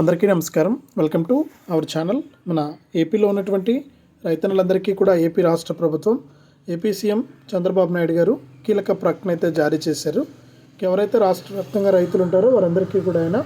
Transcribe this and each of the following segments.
అందరికీ నమస్కారం. Welcome to our channel. మన ఏపీలో ఉన్నటువంటి రైతన్నలందరికీ కూడా ఏపీ రాష్ట్ర ప్రభుత్వం ఏపీ సీఎం చంద్రబాబు నాయుడు గారు కీలక ప్రకటన అయితే జారీ చేశారు. ఎవరైతే రాష్ట్ర వ్యాప్తంగా రైతులు ఉంటారో వారందరికీ కూడా ఆయన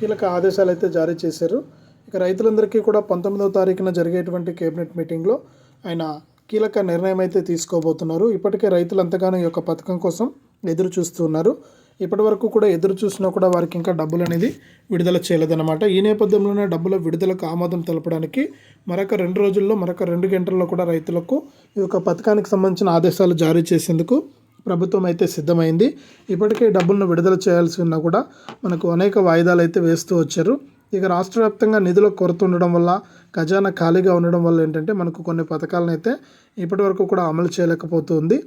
కీలక ఆదేశాలు అయితే జారీ చేశారు. ఇక రైతులందరికీ కూడా పంతొమ్మిదవ తారీఖున జరిగేటువంటి కేబినెట్ మీటింగ్లో ఆయన కీలక నిర్ణయం అయితే తీసుకోబోతున్నారు. ఇప్పటికే రైతులు అంతగానో ఈ యొక్క పథకం కోసం ఎదురు చూస్తున్నారు ఇప్పటి వరకు కూడా ఎదురు చూసినా కూడా వారికి ఇంకా డబ్బులు అనేది విడుదల చేయలేదన్నమాట. ఈ నేపథ్యంలోనే డబ్బుల విడుదలకు ఆమోదం తెలపడానికి మరొక రెండు రోజుల్లో మరొక రెండు గంటల్లో కూడా రైతులకు ఈ యొక్క పథకానికి సంబంధించిన ఆదేశాలు జారీ చేసేందుకు ప్రభుత్వం అయితే సిద్ధమైంది. ఇప్పటికే డబ్బులను విడుదల చేయాల్సి ఉన్నా కూడా మనకు అనేక వాయిదాలు అయితే వేస్తూ వచ్చారు. ఇక రాష్ట్ర వ్యాప్తంగా నిధుల కొరత ఉండడం వల్ల ఖజానా ఖాళీగా ఉండడం వల్ల ఏంటంటే మనకు కొన్ని పథకాలను అయితే ఇప్పటి వరకు కూడా అమలు చేయలేకపోతుంది.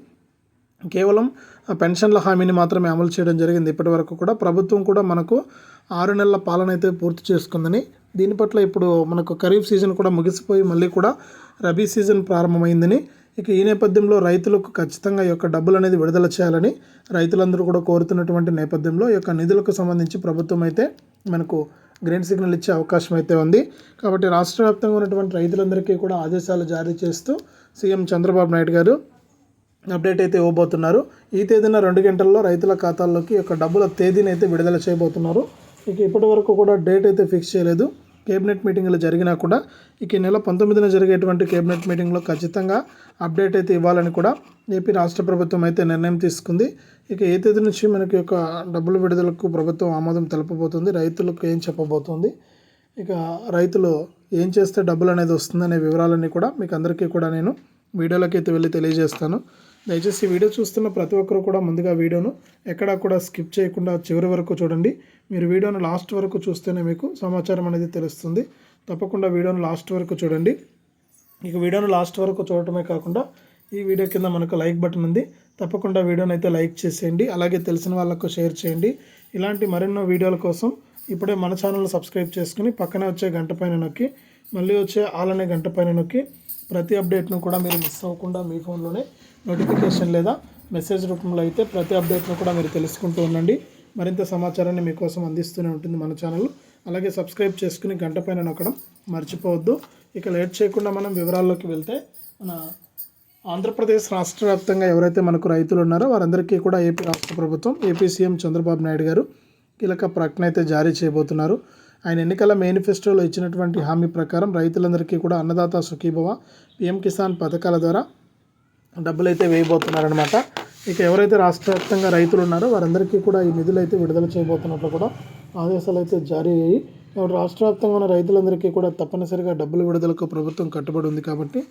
కేవలం పెన్షన్ల హామీని మాత్రమే అమలు చేయడం జరిగింది. ఇప్పటి వరకు కూడా ప్రభుత్వం కూడా మనకు ఆరు నెలల పాలన అయితే పూర్తి చేసుకుందని దీని పట్ల ఇప్పుడు మనకు ఖరీఫ్ సీజన్ కూడా ముగిసిపోయి మళ్ళీ కూడా రబీ సీజన్ ప్రారంభమైందని ఇక ఈ నేపథ్యంలో రైతులకు ఖచ్చితంగా ఈ యొక్క డబ్బులు అనేది విడుదల చేయాలని రైతులందరూ కూడా కోరుతున్నటువంటి నేపథ్యంలో ఈ యొక్క నిధులకు సంబంధించి ప్రభుత్వం అయితే మనకు గ్రీన్ సిగ్నల్ ఇచ్చే అవకాశం అయితే ఉంది. కాబట్టి రాష్ట్ర వ్యాప్తంగా ఉన్నటువంటి రైతులందరికీ కూడా ఆదేశాలు జారీ చేస్తూ సీఎం చంద్రబాబు నాయుడు గారు అప్డేట్ అయితే ఇవ్వబోతున్నారు. ఈ తేదీన రెండు గంటల్లో రైతుల ఖాతాల్లోకి యొక్క డబ్బుల తేదీని అయితే విడుదల చేయబోతున్నారు. ఇక ఇప్పటి వరకు కూడా డేట్ అయితే ఫిక్స్ చేయలేదు. కేబినెట్ మీటింగ్లు జరిగినా కూడా ఇక నెల పంతొమ్మిదిన జరిగేటువంటి కేబినెట్ మీటింగ్లో ఖచ్చితంగా అప్డేట్ అయితే ఇవ్వాలని కూడా ఏపీ రాష్ట్ర ప్రభుత్వం అయితే నిర్ణయం తీసుకుంది. ఇక ఏ తేదీ నుంచి మనకి యొక్క డబ్బుల విడుదలకు ప్రభుత్వం ఆమోదం తెలపబోతుంది? రైతులకు ఏం చెప్పబోతుంది? ఇక రైతులు ఏం చేస్తే డబ్బులు అనేది వస్తుందనే వివరాలన్నీ కూడా మీకు అందరికీ కూడా నేను వీడియోలోకి అయితే వెళ్ళి తెలియజేస్తాను. దయచేసి వీడియో చూస్తున్న ప్రతి ఒక్కరు కూడా ముందుగా వీడియోను ఎక్కడా కూడా స్కిప్ చేయకుండా చివరి వరకు చూడండి. మీరు వీడియోను లాస్ట్ వరకు చూస్తేనే మీకు సమాచారం అనేది తెలుస్తుంది. తప్పకుండా వీడియోను లాస్ట్ వరకు చూడండి. ఇక వీడియోను లాస్ట్ వరకు చూడటమే కాకుండా ఈ వీడియో కింద మనకు లైక్ బటన్ ఉంది. తప్పకుండా వీడియోని అయితే లైక్ చేసేయండి. అలాగే తెలిసిన వాళ్ళకు షేర్ చేయండి. ఇలాంటి మరెన్నో వీడియోల కోసం ఇప్పుడే మన ఛానల్ సబ్స్క్రైబ్ చేసుకుని పక్కనే వచ్చే గంట పైన నొక్కి మళ్ళీ వచ్చే ఆలనే గంట పైన నొక్కి ప్రతి అప్డేట్ను కూడా మీరు మిస్ అవ్వకుండా మీ ఫోన్లోనే నోటిఫికేషన్ లేదా మెసేజ్ రూపంలో అయితే ప్రతి అప్డేట్ను కూడా మీరు తెలుసుకుంటూ ఉండండి. మరింత సమాచారాన్ని మీకోసం అందిస్తూనే ఉంటుంది మన ఛానల్ అలాగే సబ్స్క్రైబ్ చేసుకుని గంట పైన నొక్కడం మర్చిపోవద్దు. ఇక లేట్ చేయకుండా మనం వివరాల్లోకి వెళ్తే మన ఆంధ్రప్రదేశ్ రాష్ట్ర వ్యాప్తంగా ఎవరైతే మనకు రైతులు ఉన్నారో వారందరికీ కూడా ఏపీ రాష్ట్ర ప్రభుత్వం ఏపీ సీఎం చంద్రబాబు నాయుడు గారు కీలక ప్రకటన అయితే జారీ చేయబోతున్నారు. ఆయన ఎన్నికల మేనిఫెస్టోలో ఇచ్చినటువంటి హామీ ప్రకారం రైతులందరికీ కూడా అన్నదాత సుఖీభవ. పిఎం కిసాన్ పథకాల ద్వారా డబ్బులు అయితే వేయబోతున్నారనమాట ఇక ఎవరైతే రాష్ట్ర వ్యాప్తంగా రైతులు ఉన్నారో వారందరికీ కూడా ఈ నిధులు అయితే విడుదల చేయబోతున్నట్లు కూడా ఆదేశాలు అయితే జారీ అయ్యి రాష్ట్ర వ్యాప్తంగా ఉన్న రైతులందరికీ కూడా తప్పనిసరిగా డబ్బులు విడుదలకు ప్రభుత్వం కట్టుబడి ఉంది కాబట్టి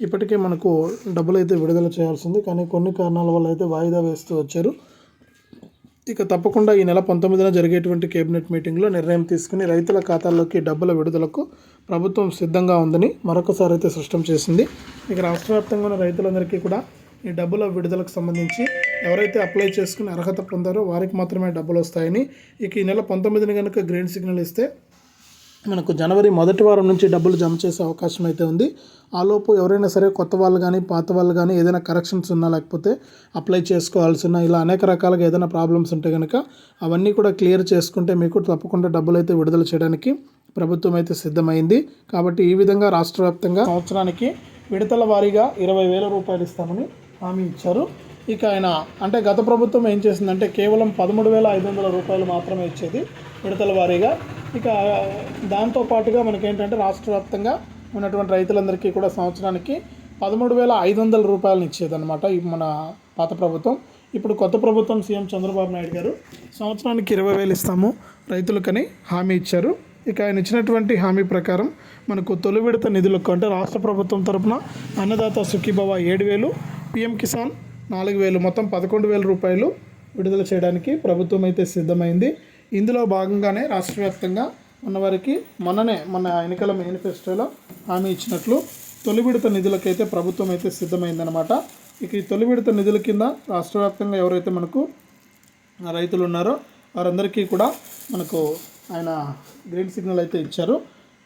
ఇప్పటికే మనకు డబ్బులు అయితే విడుదల చేయాల్సింది కానీ కొన్ని కారణాల వల్ల అయితే వాయిదా వేస్తూ వచ్చారు. ఇక తప్పకుండా ఈ నెల పంతొమ్మిదిన జరిగేటువంటి కేబినెట్ మీటింగ్లో నిర్ణయం తీసుకుని రైతుల ఖాతాల్లోకి డబ్బుల విడుదలకు ప్రభుత్వం సిద్ధంగా ఉందని మరొకసారి అయితే స్పష్టం చేసింది. ఇక రాష్ట్ర వ్యాప్తంగా ఉన్న రైతులందరికీ కూడా ఈ డబ్బుల విడుదలకు సంబంధించి ఎవరైతే అప్లై చేసుకుని అర్హత పొందారో వారికి మాత్రమే డబ్బులు వస్తాయని ఇక ఈ నెల పంతొమ్మిదిని కనుక గ్రీన్ సిగ్నల్ ఇస్తే మనకు జనవరి మొదటి వారం నుంచి డబ్బులు జమ చేసే అవకాశం అయితే ఉంది. ఆలోపు ఎవరైనా సరే కొత్త వాళ్ళు కానీ పాత వాళ్ళు కానీ ఏదైనా కరెక్షన్స్ ఉన్నా లేకపోతే అప్లై చేసుకోవాల్సి ఉన్నా ఇలా అనేక రకాలుగా ఏదైనా ప్రాబ్లమ్స్ ఉంటే కనుక అవన్నీ కూడా క్లియర్ చేసుకుంటే మీకు తప్పకుండా డబ్బులు అయితే విడుదల చేయడానికి ప్రభుత్వం అయితే సిద్ధమైంది. కాబట్టి ఈ విధంగా రాష్ట్ర వ్యాప్తంగా సంవత్సరానికి విడతల వారీగా ఇరవై వేల రూపాయలు ఇస్తామని హామీ ఇచ్చారు. ఇక ఆయన అంటే గత ప్రభుత్వం ఏం చేసిందంటే కేవలం పదమూడు వేల ఐదు వందల రూపాయలు మాత్రమే ఇచ్చేది. విడతల వారీగా. ఇక దాంతో పాటుగా మనకేంటంటే రాష్ట్ర వ్యాప్తంగా ఉన్నటువంటి రైతులందరికీ కూడా సంవత్సరానికి పదమూడు వేల ఐదు వందల రూపాయలను ఇచ్చేదన్నమాట మన పాత ప్రభుత్వం. ఇప్పుడు కొత్త ప్రభుత్వం సీఎం చంద్రబాబు నాయుడు గారు సంవత్సరానికి ఇరవై వేలు ఇస్తాము. రైతులకని హామీ ఇచ్చారు. ఇక ఆయన ఇచ్చినటువంటి హామీ ప్రకారం మనకు తొలి విడత నిధులకు అంటే రాష్ట్ర ప్రభుత్వం తరపున అన్నదాత సుఖీభవ ఏడు వేలు పిఎం కిసాన్ నాలుగు వేలు మొత్తం పదకొండు వేల రూపాయలు విడుదల చేయడానికి ప్రభుత్వం అయితే సిద్ధమైంది. ఇందులో భాగంగానే రాష్ట్ర వ్యాప్తంగా ఉన్నవారికి మొన్ననే మన ఎన్నికల మేనిఫెస్టోలో హామీ ఇచ్చినట్లు తొలి విడత నిధులకైతే ప్రభుత్వం అయితే సిద్ధమైందనమాట ఇక ఈ తొలి విడత నిధుల కింద రాష్ట్ర వ్యాప్తంగా ఎవరైతే మనకు రైతులు ఉన్నారో వారందరికీ కూడా మనకు ఆయన గ్రీన్ సిగ్నల్ అయితే ఇచ్చారు.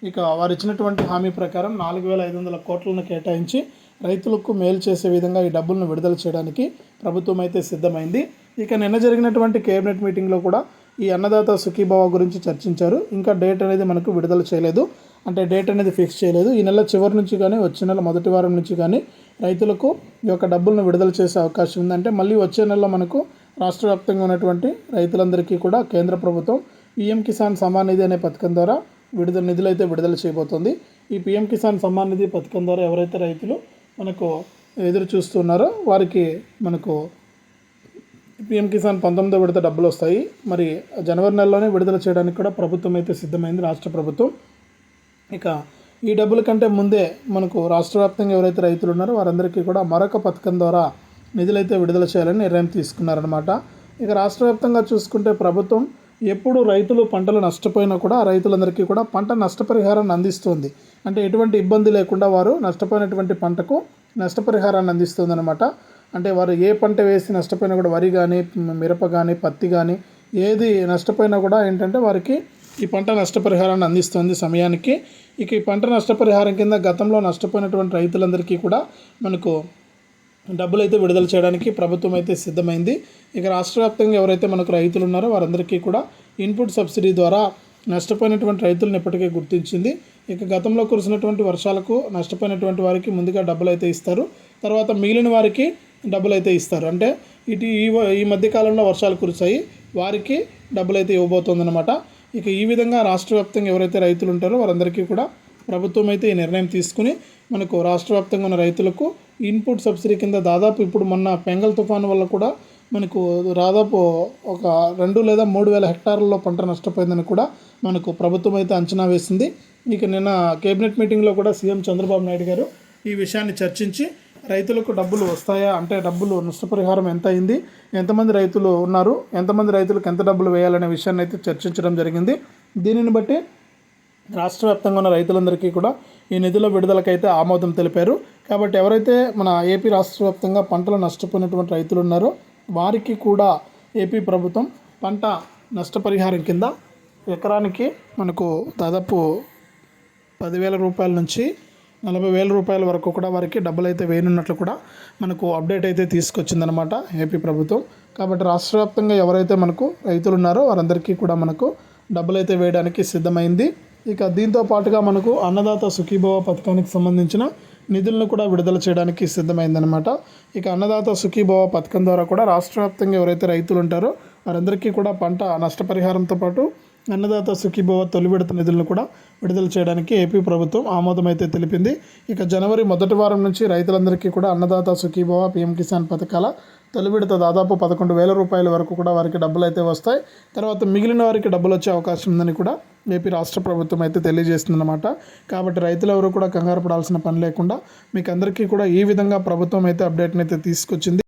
ఇక వారు ఇచ్చినటువంటి హామీ ప్రకారం నాలుగు వేల ఐదు వందల కోట్లను కేటాయించి రైతులకు మేలు చేసే విధంగా ఈ డబ్బులను విడుదల చేయడానికి ప్రభుత్వం అయితే సిద్ధమైంది. ఇక నిన్న జరిగినటువంటి కేబినెట్ మీటింగ్లో కూడా ఈ అన్నదాత సుఖీభావ గురించి చర్చించారు. ఇంకా డేట్ అనేది మనకు విడుదల చేయలేదు. అంటే డేట్ అనేది ఫిక్స్ చేయలేదు. ఈ నెల చివరి నుంచి కానీ వచ్చే నెల మొదటి వారం నుంచి కానీ రైతులకు ఈ యొక్క డబ్బులను విడుదల చేసే అవకాశం ఉందంటే మళ్ళీ వచ్చే నెలలో మనకు రాష్ట్ర వ్యాప్తంగా ఉన్నటువంటి రైతులందరికీ కూడా కేంద్ర ప్రభుత్వం పిఎం కిసాన్ సమ్మాన్ నిధి అనే పథకం ద్వారా విడుదల నిధులు అయితే విడుదల చేయబోతోంది. ఈ పిఎం కిసాన్ సమ్మాన్ నిధి పథకం ద్వారా ఎవరైతే రైతులు మనకు ఎదురు చూస్తున్నారో వారికి మనకు పిఎం కిసాన్ పంతొమ్మిదో విడత డబ్బులు వస్తాయి మరి జనవరి నెలలోనే విడుదల చేయడానికి కూడా ప్రభుత్వం అయితే సిద్ధమైంది రాష్ట్ర ప్రభుత్వం. ఇక ఈ డబ్బుల కంటే ముందే మనకు రాష్ట్ర వ్యాప్తంగా ఎవరైతే రైతులు ఉన్నారో వారందరికీ కూడా మరొక పథకం ద్వారా నిధులైతే విడుదల చేయాలని నిర్ణయం తీసుకున్నారనమాట ఇక రాష్ట్ర వ్యాప్తంగా చూసుకుంటే ప్రభుత్వం ఎప్పుడు రైతులు పంటలు నష్టపోయినా కూడా రైతులందరికీ కూడా పంట నష్టపరిహారాన్ని అందిస్తుంది. అంటే ఎటువంటి ఇబ్బంది లేకుండా వారు నష్టపోయినటువంటి పంటకు నష్టపరిహారాన్ని అందిస్తుంది అనమాట అంటే వారు ఏ పంట వేసి నష్టపోయినా కూడా వరి కానీ మిరప కానీ పత్తి కానీ ఏది నష్టపోయినా కూడా ఏంటంటే వారికి ఈ పంట నష్టపరిహారాన్ని అందిస్తుంది సమయానికి. ఇక ఈ పంట నష్టపరిహారం కింద గతంలో నష్టపోయినటువంటి రైతులందరికీ కూడా మనకు డబ్బులు అయితే విడుదల చేయడానికి ప్రభుత్వం అయితే సిద్ధమైంది. ఇక రాష్ట్ర వ్యాప్తంగా ఎవరైతే మనకు రైతులు ఉన్నారో వారందరికీ కూడా ఇన్పుట్ సబ్సిడీ ద్వారా నష్టపోయినటువంటి రైతులను ఇప్పటికే గుర్తించింది. ఇక గతంలో కురిసినటువంటి వర్షాలకు నష్టపోయినటువంటి వారికి ముందుగా డబ్బులు అయితే ఇస్తారు. తర్వాత మిగిలిన వారికి డబ్బులు అయితే ఇస్తారు. అంటే ఇటు ఈ ఈ మధ్యకాలంలో వర్షాలు కురిసాయి వారికి డబ్బులు అయితే ఇవ్వబోతోందన్నమాట. ఇక ఈ విధంగా రాష్ట్ర వ్యాప్తంగా ఎవరైతే రైతులు ఉంటారో వారందరికీ కూడా ప్రభుత్వం అయితే ఈ నిర్ణయం తీసుకుని మనకు రాష్ట్ర వ్యాప్తంగా ఉన్న రైతులకు ఇన్పుట్ సబ్సిడీ కింద దాదాపు ఇప్పుడు మొన్న పెంగల్ తుఫాను వల్ల కూడా మనకు దాదాపు ఒక రెండు లేదా మూడు వేల హెక్టార్లలో పంట నష్టపోయిందని కూడా మనకు ప్రభుత్వం అయితే అంచనా వేసింది. ఇక నిన్న కేబినెట్ మీటింగ్లో కూడా సీఎం చంద్రబాబు నాయుడు గారు ఈ విషయాన్ని చర్చించి రైతులకు డబ్బులు వస్తాయా? అంటే డబ్బులు నష్టపరిహారం ఎంత అయింది? ఎంతమంది రైతులు ఉన్నారు? ఎంతమంది రైతులకు ఎంత డబ్బులు వేయాలనే విషయాన్ని అయితే చర్చించడం జరిగింది. దీనిని బట్టి రాష్ట్ర వ్యాప్తంగా ఉన్న రైతులందరికీ కూడా ఈ నిధుల విడుదలకైతే ఆమోదం తెలిపారు. కాబట్టి ఎవరైతే మన ఏపీ రాష్ట్ర వ్యాప్తంగా పంటలు నష్టపోయినటువంటి రైతులు ఉన్నారో వారికి కూడా ఏపీ ప్రభుత్వం పంట నష్టపరిహారం కింద ఎకరానికి మనకు దాదాపు పదివేల రూపాయల నుంచి నలభై వేల రూపాయల వరకు కూడా వారికి డబ్బులు అయితే వేయనున్నట్లు కూడా మనకు అప్డేట్ అయితే తీసుకొచ్చిందనమాట ఏపీ ప్రభుత్వం. కాబట్టి రాష్ట్ర వ్యాప్తంగా ఎవరైతే మనకు రైతులు ఉన్నారో వారందరికీ కూడా మనకు డబ్బులు అయితే వేయడానికి సిద్ధమైంది. ఇక దీంతో పాటుగా మనకు అన్నదాత సుఖీభవ పథకానికి సంబంధించిన నిధులను కూడా విడుదల చేయడానికి సిద్ధమైందనమాట ఇక అన్నదాత సుఖీభవ పథకం ద్వారా కూడా రాష్ట్ర వ్యాప్తంగా ఎవరైతే రైతులు ఉంటారో వారందరికీ కూడా పంట నష్టపరిహారంతో పాటు అన్నదాత సుఖీభవ తొలి విడత నిధులను కూడా విడుదల చేయడానికి ఏపీ ప్రభుత్వం ఆమోదమైతే తెలిపింది. ఇక జనవరి మొదటి వారం నుంచి రైతులందరికీ కూడా అన్నదాత సుఖీభవ పీఎం కిసాన్ పథకాల తొలి విడత దాదాపు పదకొండు వేల రూపాయల వరకు కూడా వారికి డబ్బులు అయితే వస్తాయి. తర్వాత మిగిలిన వారికి డబ్బులు వచ్చే అవకాశం ఉందని కూడా ఏపీ రాష్ట్ర ప్రభుత్వం అయితే తెలియజేస్తుందన్నమాట. కాబట్టి రైతులు ఎవరు కూడా కంగారు పడాల్సిన పని లేకుండా మీకు అందరికీ కూడా ఈ విధంగా ప్రభుత్వం అయితే అప్డేట్ని అయితే తీసుకొచ్చింది.